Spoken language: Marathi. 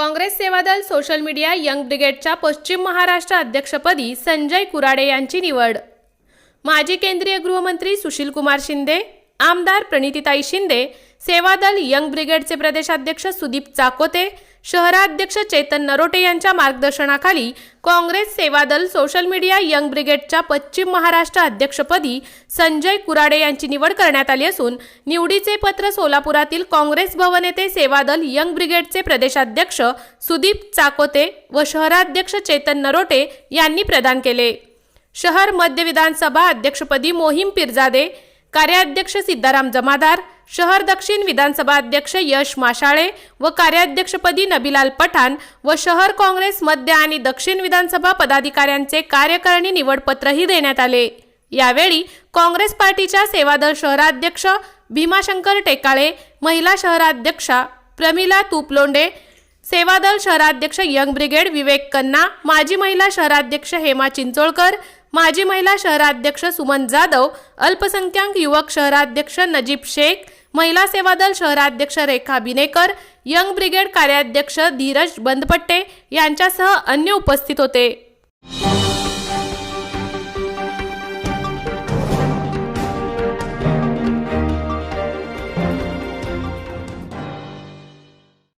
Congress Sevadal social media young ब्रिगेडच्या पश्चिम महाराष्ट्र अध्यक्षपदी संजय कुराडे यांची निवड. माजी केंद्रीय गृहमंत्री सुशील कुमार शिंदे आमदार प्रणितीताई शिंदे सेवादल यंग ब्रिगेडचे प्रदेशाध्यक्ष सुदीप चाकोते शहराध्यक्ष चेतन नरोटे यांच्या मार्गदर्शनाखाली Congress Sevadal social media young ब्रिगेडच्या पश्चिम महाराष्ट्र अध्यक्षपदी संजय कुराडे यांची निवड करण्यात आली असून निवडीचे पत्र सोलापुरातील काँग्रेस भवन येथे सेवादल यंग ब्रिगेडचे प्रदेशाध्यक्ष सुदीप चाकोते व शहराध्यक्ष चेतन नरोटे यांनी प्रदान केले. शहर मध्य विधानसभा अध्यक्षपदी मोहीम पिरजादे कार्याध्यक्ष सिद्धाराम जमादार शहर दक्षिण विधानसभा अध्यक्ष यश माशाळे व कार्याध्यक्षपदी नबिलाल पठाण व शहर काँग्रेस मध्य आणि दक्षिण विधानसभा पदाधिकाऱ्यांचे कार्यकारिणी निवडपत्रही देण्यात आले. यावेळी काँग्रेस पार्टीच्या सेवादल शहराध्यक्ष भीमाशंकर टेकाळे महिला शहराध्यक्षा प्रमिला तुपलोंडे सेवादल शहराध्यक्ष यंग ब्रिगेड विवेक कन्ना माजी महिला शहराध्यक्ष हेमा चिंचोळकर माजी महिला शहराध्यक्ष सुमन जाधव अल्पसंख्याक युवक शहराध्यक्ष नजीब शेख महिला सेवा दल शहराध्यक्ष रेखा बिनेकर यंग ब्रिगेड कार्याध्यक्ष धीरज बंदपट्टे यांच्यासह अन्य उपस्थित होते.